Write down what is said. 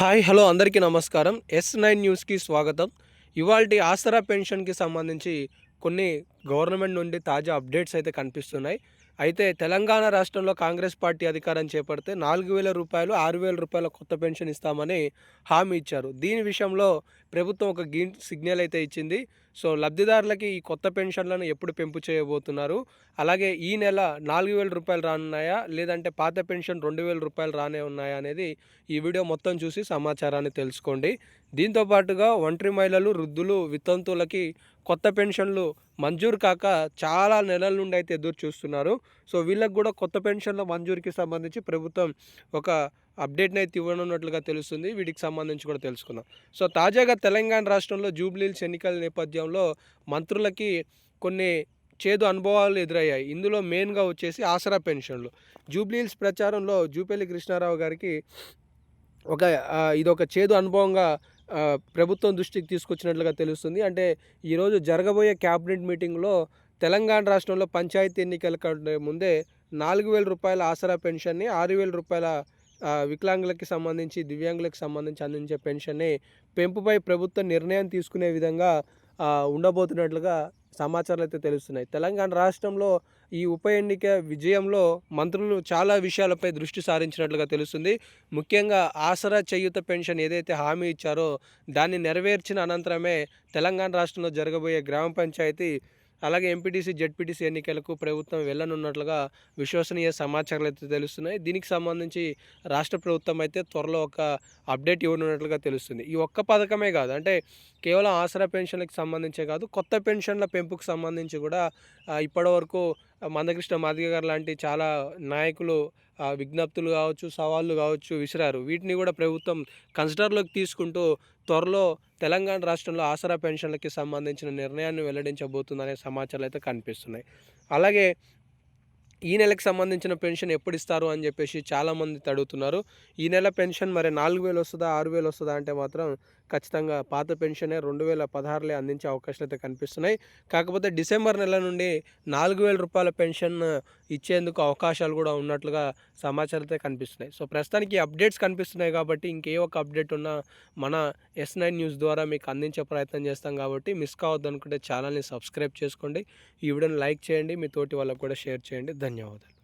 Hi hello అందరికీ నమస్కారం. Yes nine న్యూస్కి స్వాగతం. ఇవాళ ఆసరా పెన్షన్కి సంబంధించి కొన్ని గవర్నమెంట్ నుండి తాజా అప్డేట్స్ అయితే కనిపిస్తున్నాయి. అయితే తెలంగాణ రాష్ట్రంలో కాంగ్రెస్ పార్టీ అధికారం చేపడితే నాలుగు వేల రూపాయలు ఆరు వేల రూపాయల కొత్త పెన్షన్ ఇస్తామని హామీ ఇచ్చారు. దీని విషయంలో ప్రభుత్వం ఒక గ్రీన్ సిగ్నల్ అయితే ఇచ్చింది. సో లబ్ధిదారులకి ఈ కొత్త పెన్షన్లను ఎప్పుడు పెంపు చేయబోతున్నారు? అలాగే ఈ నెల నాలుగు వేల రూపాయలు రానున్నాయా? లేదంటే పాత పెన్షన్ రెండు వేల రూపాయలు రానే ఉన్నాయా అనేది ఈ వీడియో మొత్తం చూసి సమాచారాన్ని తెలుసుకోండి. దీంతో పాటుగా ఒంటరి మహిళలు వృద్ధులు వితంతువులకి కొత్త పెన్షన్లు మంజూరు కాక చాలా నెలల నుండి అయితే ఎదురు చూస్తున్నారు. సో వీళ్ళకి కూడా కొత్త పెన్షన్ల మంజూరుకి సంబంధించి ప్రభుత్వం ఒక అప్డేట్ని అయితే ఇవ్వనున్నట్లుగా తెలుస్తుంది. వీటికి సంబంధించి కూడా తెలుసుకుందాం. సో తాజాగా తెలంగాణ రాష్ట్రంలో జూబ్లీల్స్ ఎన్నికల నేపథ్యంలో మంత్రులకి కొన్ని చేదు అనుభవాలు ఎదురయ్యాయి. ఇందులో మెయిన్గా వచ్చేసి ఆసరా పెన్షన్లు. జూబ్లీల్స్ ప్రచారంలో జూపల్లి కృష్ణారావు గారికి ఒక ఇది ఒక చేదు అనుభవంగా ప్రభుత్వం దృష్టికి తీసుకొచ్చినట్లుగా తెలుస్తుంది. అంటే ఈరోజు జరగబోయే క్యాబినెట్ మీటింగ్లో తెలంగాణ రాష్ట్రంలో పంచాయతీ ఎన్నికల కంటే ముందే నాలుగు వేల రూపాయల ఆసరా పెన్షన్ని ఆరు వేల రూపాయల వికలాంగులకి సంబంధించి దివ్యాంగులకు సంబంధించి అందించే పెన్షన్ని పెంపుపై ప్రభుత్వం నిర్ణయం తీసుకునే విధంగా ఉండబోతున్నట్లుగా సమాచారాలు అయితే తెలుస్తున్నాయి. తెలంగాణ రాష్ట్రంలో ఈ ఉప ఎన్నిక విజయంలో మంత్రులు చాలా విషయాలపై దృష్టి సారించినట్లుగా తెలుస్తుంది. ముఖ్యంగా ఆసరా చేయుత పెన్షన్ ఏదైతే హామీ ఇచ్చారో దాన్ని నెరవేర్చిన అనంతరమే తెలంగాణ రాష్ట్రంలో జరగబోయే గ్రామ పంచాయతీ అలాగే ఎంపీటీసీ జెడ్పీటీసీ ఎన్నికలకు ప్రభుత్వం వెళ్ళనున్నట్లుగా విశ్వసనీయ సమాచారాలు అయితే తెలుస్తున్నాయి. దీనికి సంబంధించి రాష్ట్ర ప్రభుత్వం అయితే త్వరలో ఒక అప్డేట్ ఇవ్వనున్నట్లుగా తెలుస్తుంది. ఈ ఒక్క పథకమే కాదు అంటే కేవలం ఆసరా పెన్షన్లకు సంబంధించే కాదు కొత్త పెన్షన్ల పెంపుకు సంబంధించి కూడా ఇప్పటివరకు మందకృష్ణ మాదిగ గారు లాంటి చాలా నాయకులు విజ్ఞప్తులు కావచ్చు సవాళ్ళు కావచ్చు విసిరారు. వీటిని కూడా ప్రభుత్వం కన్సిడర్లోకి తీసుకుంటూ త్వరలో తెలంగాణ రాష్ట్రంలో ఆసరా పెన్షన్లకి సంబంధించిన నిర్ణయాన్ని వెల్లడించబోతుందనే సమాచారాలు అయితే కనిపిస్తున్నాయి. అలాగే ఈ నెలకు సంబంధించిన పెన్షన్ ఎప్పుడు ఇస్తారు అని చెప్పేసి చాలామంది అడుగుతున్నారు ఈ నెల పెన్షన్ మరి నాలుగు వేలు వస్తుందా ఆరు వేలు వస్తుందా అంటే మాత్రం ఖచ్చితంగా పాత పెన్షనే రెండు వేల పదహారులే అందించే అవకాశాలు అయితే కనిపిస్తున్నాయి. కాకపోతే డిసెంబర్ నెల నుండి నాలుగు వేల రూపాయల పెన్షన్ ఇచ్చేందుకు అవకాశాలు కూడా ఉన్నట్లుగా సమాచారం అయితే కనిపిస్తున్నాయి. సో ప్రస్తుతానికి అప్డేట్స్ కనిపిస్తున్నాయి కాబట్టి ఇంకే ఒక అప్డేట్ ఉన్నా మన ఎస్ నైన్ న్యూస్ ద్వారా మీకు అందించే ప్రయత్నం చేస్తాం కాబట్టి మిస్ కావద్దు అనుకుంటే ఛానల్ని సబ్స్క్రైబ్ చేసుకోండి. ఈ వీడియోని లైక్ చేయండి మీ తోటి వాళ్ళకు కూడా షేర్ చేయండి. ಧನ್ಯವಾದಗಳು